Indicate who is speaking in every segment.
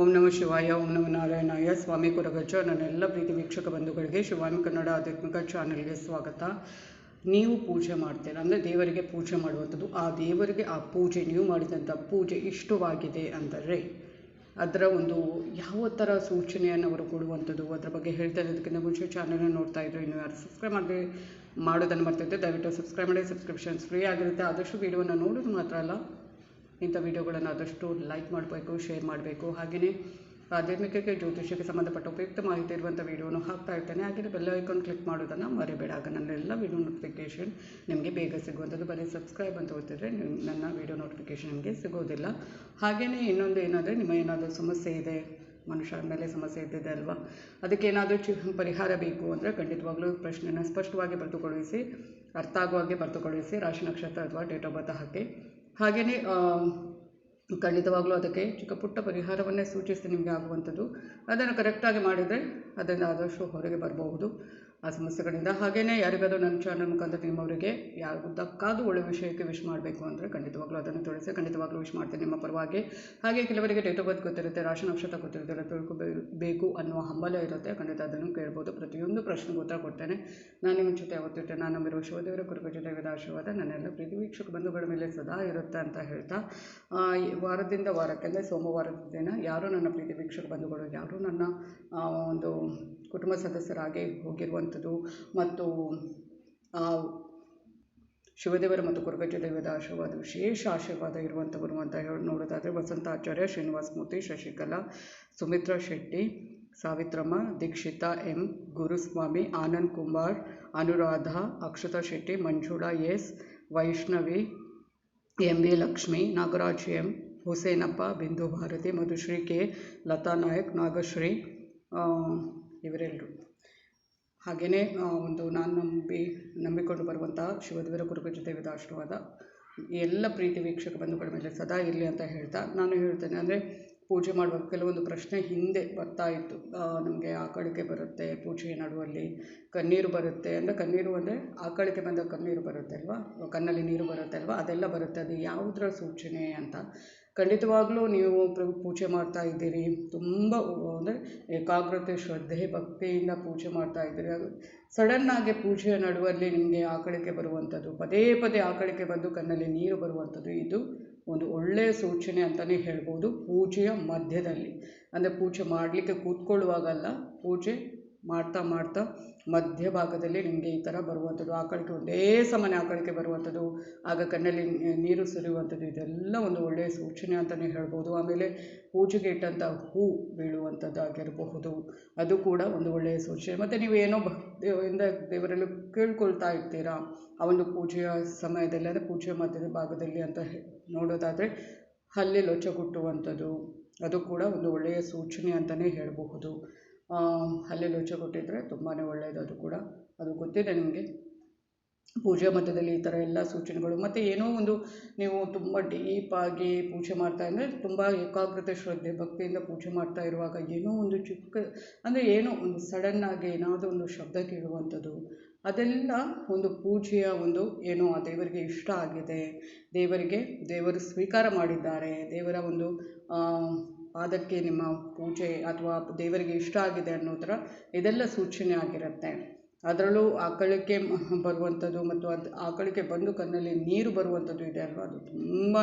Speaker 1: ಓಂ ನಮಃ ಶಿವಾಯ, ಓಂ ನಮಃ ನಾರಾಯಣಾಯ. ಸ್ವಾಮಿ ಕೊರಗಜ್ಜ, ನನ್ನೆಲ್ಲ ಪ್ರೀತಿ ವೀಕ್ಷಕ ಬಂಧುಗಳಿಗೆ ಶಿವಾಮಿ ಕನ್ನಡ ಆಧ್ಯಾತ್ಮಿಕ ಚಾನಲ್ಗೆ ಸ್ವಾಗತ. ನೀವು ಪೂಜೆ ಮಾಡ್ತೀರಾ? ಅಂದರೆ ದೇವರಿಗೆ ಪೂಜೆ ಮಾಡುವಂಥದ್ದು. ಆ ದೇವರಿಗೆ ಆ ಪೂಜೆ, ನೀವು ಮಾಡಿದಂಥ ಪೂಜೆ ಇಷ್ಟವಾಗಿದೆ ಅಂದರೆ ಅದರ ಒಂದು ಯಾವ ಥರ ಸೂಚನೆಯನ್ನು ಅವರು ಕೊಡುವಂಥದ್ದು? ಅದರ ಬಗ್ಗೆ ಹೇಳ್ತಾ ಇರೋದಕ್ಕಿಂತ ಮುಂಚೆ ಚಾನಲ್ನ ನೋಡ್ತಾ ಇದ್ರು ಇನ್ನು ಯಾರು ಸಬ್ಸ್ಕ್ರೈಬ್ ಮಾಡಿ ಮಾಡೋದನ್ನು ಮರ್ತೈತೆ ದಯವಿಟ್ಟು ಸಬ್ಸ್ಕ್ರೈಬ್ ಮಾಡಿ ಸಬ್ಸ್ಕ್ರಿಪ್ಷನ್ಸ್ ಫ್ರೀ ಆಗಿರುತ್ತೆ. ಆದಷ್ಟು ವೀಡಿಯೋನ ನೋಡೋದು ಮಾತ್ರ ಅಲ್ಲ. ಇಂಥ ವಿಡಿಯೋಗಳನ್ನು ಆದಷ್ಟು ಲೈಕ್ ಮಾಡಬೇಕು ಶೇರ್ ಮಾಡಬೇಕು. ಹಾಗೆಯೇ ಆಧ್ಯಾತ್ಮಿಕಕ್ಕೆ ಜ್ಯೋತಿಷ್ಯಕ್ಕೆ ಸಂಬಂಧಪಟ್ಟ ಉಪಯುಕ್ತ ಮಾಹಿತಿ ಇರುವಂಥ ವೀಡಿಯೋನು ಹಾಕ್ತಾ ಇರ್ತೇನೆ. ಹಾಗೆಯೇ ಬೆಲ್ ಐಕಾನ್ ಕ್ಲಿಕ್ ಮಾಡೋದನ್ನು ಮರಿಬೇಡ. ಆಗ ನನ್ನೆಲ್ಲ ವಿಡಿಯೋ ನೋಟಿಫಿಕೇಷನ್ ನಿಮಗೆ ಬೇಗ ಸಿಗುವಂಥದ್ದು. ಬರೀ ಸಬ್ಸ್ಕ್ರೈಬ್ ಅಂತ ನೀವು ನನ್ನ ವಿಡಿಯೋ ನೋಟಿಫಿಕೇಷನ್ ನಿಮಗೆ ಸಿಗೋದಿಲ್ಲ. ಹಾಗೆಯೇ ಇನ್ನೊಂದು ಏನಾದರೆ ನಿಮ್ಮ ಏನಾದರೂ ಸಮಸ್ಯೆ ಇದೆ, ಮನುಷ್ಯರ ಮೇಲೆ ಸಮಸ್ಯೆ ಇದ್ದಿದೆ ಅಲ್ವಾ? ಅದಕ್ಕೆ ಏನಾದರೂ ಚಿ, ಪರಿಹಾರ ಬೇಕು ಅಂದರೆ ಖಂಡಿತವಾಗ್ಲೂ ಪ್ರಶ್ನೆಯನ್ನು ಸ್ಪಷ್ಟವಾಗಿ ಬರೆದುಕೊಳಿಸಿ ಅರ್ಥ ಆಗುವ ಹಾಗೆ ಬರೆದುಕೊಳಿಸಿ ರಾಶಿ ನಕ್ಷತ್ರ ಅಥವಾ ಡೇಟ್ ಆಫ್ ಬರ್ತ್ ಹಾಕಿ. ಹಾಗೆಯೇ ಖಂಡಿತವಾಗ್ಲೂ ಅದಕ್ಕೆ ಚಿಕ್ಕ ಪುಟ್ಟ ಪರಿಹಾರವನ್ನೇ ಸೂಚಿಸಿ ನಿಮಗೆ ಆಗುವಂಥದ್ದು. ಅದನ್ನು ಕರೆಕ್ಟಾಗಿ ಮಾಡಿದರೆ ಅದರಿಂದ ಆದಷ್ಟು ಹೊರಗೆ ಬರಬಹುದು. ಆ ಸಮಸ್ಯೆಗಳಿಂದ ಹಾಗೆಯೇ ಯಾರಿಗಾದರೂ ನನ್ನ ಚಾನಲ್ ಮುಖಾಂತರ ನಿಮ್ಮವರಿಗೆ ಯಾವುದಕ್ಕಾದ್ರೂ ಒಳ್ಳೆ ವಿಷಯಕ್ಕೆ ವಿಶ್ ಮಾಡಬೇಕು ಅಂದರೆ ಖಂಡಿತವಾಗ್ಲೂ ಅದನ್ನು ತಿಳಿಸಿ, ಖಂಡಿತವಾಗ್ಲೂ ವಿಶ್ ಮಾಡ್ತೀನಿ ನಿಮ್ಮ ಪರವಾಗಿ. ಹಾಗೆ ಕೆಲವರಿಗೆ ಡೇಟ್ ಆಫ್ ಬರ್ತ್ ಗೊತ್ತಿರುತ್ತೆ, ರಾಶಿ ನಕ್ಷತ್ರ ಗೊತ್ತಿರುತ್ತೆ ತಿಳ್ಕೊಬೇಕು ಅನ್ನುವ ಹಂಬಲ ಇರುತ್ತೆ. ಖಂಡಿತ ಅದನ್ನು ಕೇಳ್ಬೋದು. ಪ್ರತಿಯೊಂದು ಪ್ರಶ್ನೆಗೂ ಉತ್ತರ ಕೊಡ್ತೇನೆ. ನಾನು ನಿಮ್ಮ ಜೊತೆ ಯಾವತ್ತಿಟ್ಟೆ ನಾನು ನಂಬಿರುವ ಶಿವದೇವರ ಕುರುಗ ಜೊತೆ ಆಶೀರ್ವಾದ. ನನ್ನೆಲ್ಲ ಪ್ರೀತಿ ವೀಕ್ಷಕ ಬಂಧುಗಳ ಮೇಲೆ ಸದಾ ಇರುತ್ತೆ ಅಂತ ಹೇಳ್ತಾ ವಾರದಿಂದ ವಾರಕ್ಕೆ ಅಂದರೆ ಸೋಮವಾರದ ದಿನ ಯಾರು ನನ್ನ ಪ್ರೀತಿ ವೀಕ್ಷಕ ಬಂಧುಗಳು, ಯಾರು ನನ್ನ ಒಂದು ಕುಟುಂಬ ಸದಸ್ಯರಾಗಿ ಹೋಗಿರುವಂಥದ್ದು. ಮತ್ತು ಶಿವದೇವರ ಮತ್ತು ಕುರುಗಜ್ಜ ದೇವದ ಆಶೀರ್ವಾದ, ವಿಶೇಷ ಆಶೀರ್ವಾದ ಇರುವಂಥವರು ಅಂತ ಹೇಳಿ ನೋಡೋದಾದರೆ Vasanta Acharya, Srinivasa Murthy, Shashikala, Sumitra Shetty, Savitramma, Dikshita M, Guruswamy, Anand Kumar, Anuradha, Akshata Shetty, Manjula S, Vaishnavi, M V Lakshmi, Nagaraj M Husenappa, Bindu Bharati, Madhushree K. Lata Nayak Nagashree ಇವರೆಲ್ಲರು ಹಾಗೆಯೇ ಒಂದು ನಾನು ನಂಬಿ, ನಂಬಿಕೊಂಡು ಬರುವಂತಹ ಶಿವದೇವರ ಕುರುಬ ದೇವದ ಆಶೀರ್ವಾದ ಎಲ್ಲ ಪ್ರೀತಿ ವೀಕ್ಷಕ ಬಂಧುಗಳ ಮೇಲೆ ಸದಾ ಇರಲಿ ಅಂತ ಹೇಳ್ತಾ ನಾನು ಹೇಳ್ತೇನೆ. ಅಂದರೆ ಪೂಜೆ ಮಾಡುವಾಗ ಕೆಲವೊಂದು ಪ್ರಶ್ನೆ ಹಿಂದೆ ಬರ್ತಾ ಇತ್ತು. ನಮಗೆ ಆಕಳಿಕೆ ಬರುತ್ತೆ, ಪೂಜೆಯ ನಡುವಲ್ಲಿ ಕಣ್ಣೀರು ಬರುತ್ತೆ. ಅಂದರೆ ಕಣ್ಣೀರು ಅಂದರೆ ಆಕಳಿಕೆ ಬಂದಾಗ ಕಣ್ಣೀರು ಬರುತ್ತೆ ಅಲ್ವಾ? ಕಣ್ಣಲ್ಲಿ ನೀರು ಬರುತ್ತೆ ಅಲ್ವಾ? ಅದೆಲ್ಲ ಬರುತ್ತೆ. ಅದು ಯಾವುದರ ಸೂಚನೆ ಅಂತ ಖಂಡಿತವಾಗ್ಲೂ ನೀವು ಪ್ರಭು ಪೂಜೆ ಮಾಡ್ತಾ ಇದ್ದೀರಿ. ತುಂಬ ಅಂದರೆ ಏಕಾಗ್ರತೆ, ಶ್ರದ್ಧೆ, ಭಕ್ತಿಯಿಂದ ಪೂಜೆ ಮಾಡ್ತಾ ಇದ್ದೀರಿ. ಅದು ಸಡನ್ನಾಗಿ ಪೂಜೆಯ ನಡುವಲ್ಲಿ ನಿಮಗೆ ಆಕಳಿಕೆ ಬರುವಂಥದ್ದು, ಪದೇ ಪದೇ ಆಕಳಿಕೆ ಬಂದು ಕಣ್ಣಲ್ಲಿ ನೀರು ಬರುವಂಥದ್ದು, ಇದು ಒಂದು ಒಳ್ಳೆಯ ಸೂಚನೆ ಅಂತಲೇ ಹೇಳ್ಬೋದು ಪೂಜೆಯ ಮಧ್ಯದಲ್ಲಿ. ಅಂದರೆ ಪೂಜೆ ಮಾಡಲಿಕ್ಕೆ ಕೂತ್ಕೊಳ್ಳುವಾಗಲ್ಲ, ಪೂಜೆ ಮಾಡ್ತಾ ಮಾಡ್ತಾ ಮಧ್ಯಭಾಗದಲ್ಲಿ ನಿಮಗೆ ಈ ಥರ ಬರುವಂಥದ್ದು ಆಕಳಿಕೆ ಒಂದೇ ಸಮಾನ ಆಕಳಿಕೆ ಬರುವಂಥದ್ದು, ಆಗ ಕಣ್ಣಲ್ಲಿ ನೀರು ಸುರಿಯುವಂಥದ್ದು, ಇದೆಲ್ಲ ಒಂದು ಒಳ್ಳೆಯ ಸೂಚನೆ ಅಂತಲೇ ಹೇಳ್ಬೋದು. ಆಮೇಲೆ ಪೂಜೆಗೆ ಇಟ್ಟಂಥ ಹೂ ಬೀಳುವಂಥದ್ದಾಗಿರಬಹುದು. ಅದು ಕೂಡ ಒಂದು ಒಳ್ಳೆಯ ಸೂಚನೆ. ಮತ್ತು ನೀವು ಏನೋ ಭಕ್ತಿಯಿಂದ ದೇವರಲ್ಲಿ ಕೇಳ್ಕೊಳ್ತಾ ಇರ್ತೀರಾ ಆ ಒಂದು ಪೂಜೆಯ ಸಮಯದಲ್ಲಿ, ಅಂದರೆ ಪೂಜೆಯ ಮಧ್ಯದ ಭಾಗದಲ್ಲಿ ಅಂತ ನೋಡೋದಾದರೆ ಹಲ್ಲಿ ಲೊಚ್ಚಗುಟ್ಟುವಂಥದ್ದು ಅದು ಕೂಡ ಒಂದು ಒಳ್ಳೆಯ ಸೂಚನೆ ಅಂತಲೇ ಹೇಳಬಹುದು. ಹಲ್ಲಿ ಕೊಟ್ಟಿದ್ದರೆ ತುಂಬಾ ಒಳ್ಳೆಯದು ಅದು ಕೂಡ. ಅದು ಗೊತ್ತಿದೆ ನಿಮಗೆ. ಪೂಜೆ ಮಧ್ಯದಲ್ಲಿ ಈ ಥರ ಎಲ್ಲ ಸೂಚನೆಗಳು. ಮತ್ತು ಏನೋ ಒಂದು ನೀವು ತುಂಬ ಡೀಪಾಗಿ ಪೂಜೆ ಮಾಡ್ತಾ ಅಂದರೆ ತುಂಬ ಏಕಾಗ್ರತೆ ಶ್ರದ್ಧೆ, ಭಕ್ತಿಯಿಂದ ಪೂಜೆ ಮಾಡ್ತಾ ಇರುವಾಗ ಏನೋ ಒಂದು ಚಿಕ್ಕ, ಅಂದರೆ ಏನೋ ಒಂದು ಸಡನ್ನಾಗಿ ಏನಾದರೂ ಒಂದು ಶಬ್ದ ಕೇಳುವಂಥದ್ದು. ಅದೆಲ್ಲ ಒಂದು ಪೂಜೆಯ ಒಂದು ಏನೋ ಆ ದೇವರಿಗೆ ಇಷ್ಟ ಆಗಿದೆ. ದೇವರಿಗೆ ದೇವರು ಸ್ವೀಕಾರ ಮಾಡಿದ್ದಾರೆ. ದೇವರ ಒಂದು ಪಾದಕ್ಕೆ ನಿಮ್ಮ ಪೂಜೆ ಅಥವಾ ದೇವರಿಗೆ ಇಷ್ಟ ಆಗಿದೆ ಅನ್ನೋ ಥರ ಇದೆಲ್ಲ ಸೂಚನೆ ಆಗಿರುತ್ತೆ. ಅದರಲ್ಲೂ ಆಕಳಿಕೆ ಬರುವಂಥದ್ದು ಮತ್ತು ಅದು ಆಕಳಿಕೆ ಬಂದು ಕಣ್ಣಲ್ಲಿ ನೀರು ಬರುವಂಥದ್ದು ಇದೆ ಅಲ್ವಾ? ಅದು ತುಂಬಾ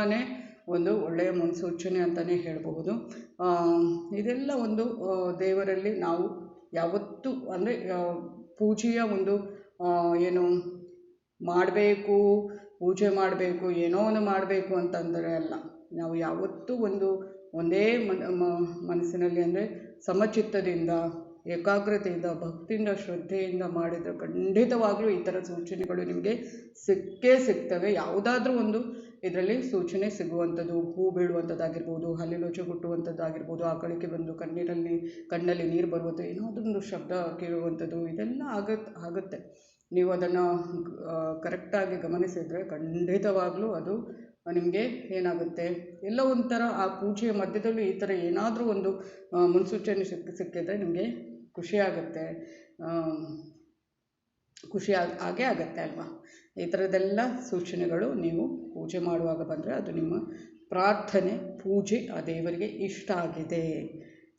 Speaker 1: ಒಂದು ಒಳ್ಳೆಯ ಮುನ್ಸೂಚನೆ ಅಂತಲೇ ಹೇಳಬಹುದು. ಇದೆಲ್ಲ ಒಂದು ದೇವರಲ್ಲಿ ನಾವು ಯಾವತ್ತೂ ಅಂದರೆ ಪೂಜೆಯ ಒಂದು ಏನು ಮಾಡಬೇಕು, ಪೂಜೆ ಮಾಡಬೇಕು, ಏನೋ ಒಂದು ಮಾಡಬೇಕು ಅಂತಂದರೆ ಅಲ್ಲ. ನಾವು ಯಾವತ್ತೂ ಒಂದು ಒಂದೇ ಮನ ಮನಸ್ಸಿನಲ್ಲಿ ಅಂದರೆ ಸಮಚಿತ್ತದಿಂದ, ಏಕಾಗ್ರತೆಯಿಂದ, ಭಕ್ತಿಯಿಂದ, ಶ್ರದ್ಧೆಯಿಂದ ಮಾಡಿದರೆ ಖಂಡಿತವಾಗ್ಲೂ ಈ ಥರ ಸೂಚನೆಗಳು ನಿಮಗೆ ಸಿಕ್ಕೇ ಸಿಗ್ತವೆ. ಯಾವುದಾದ್ರೂ ಒಂದು ಇದರಲ್ಲಿ ಸೂಚನೆ ಸಿಗುವಂಥದ್ದು, ಹೂ ಬೀಳುವಂಥದ್ದಾಗಿರ್ಬೋದು, ಹಲ್ಲಿ ಲೋಚಗುಟ್ಟುವಂಥದ್ದಾಗಿರ್ಬೋದು ಆಕಳಿಕೆ ಬಂದು ಕಣ್ಣೀರಲ್ಲಿ, ಕಣ್ಣಲ್ಲಿ ನೀರು ಬರುವಂಥ ಏನೋ ಒಂದು ಶಬ್ದ ಕೇಳುವಂಥದ್ದು, ಇದೆಲ್ಲ ಆಗತ್ತೆ ಆಗುತ್ತೆ. ನೀವು ಅದನ್ನು ಕರೆಕ್ಟಾಗಿ ಗಮನಿಸಿದರೆ ಖಂಡಿತವಾಗ್ಲೂ ಅದು ನಿಮಗೆ ಏನಾಗುತ್ತೆ? ಎಲ್ಲ ಒಂಥರ ಆ ಪೂಜೆಯ ಮಧ್ಯದಲ್ಲಿ ಈ ಥರ ಏನಾದರೂ ಒಂದು ಮುನ್ಸೂಚನೆ ಸಿಕ್ಕಿ ಸಿಕ್ಕಿದ್ರೆ ನಿಮಗೆ ಖುಷಿಯಾಗುತ್ತೆ ಖುಷಿ ಆಗಿ, ಆಗೇ ಆಗುತ್ತೆ ಅಲ್ವಾ? ಈ ಥರದ್ದೆಲ್ಲ ಸೂಚನೆಗಳು ನೀವು ಪೂಜೆ ಮಾಡುವಾಗ ಬಂದರೆ ಅದು ನಿಮ್ಮ ಪ್ರಾರ್ಥನೆ, ಪೂಜೆ ಆ ದೇವರಿಗೆ ಇಷ್ಟ ಆಗಿದೆ.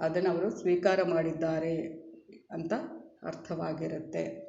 Speaker 1: ಅದನ್ನು ಅವರು ಸ್ವೀಕಾರ ಮಾಡಿದ್ದಾರೆ ಅಂತ ಅರ್ಥವಾಗಿರುತ್ತೆ.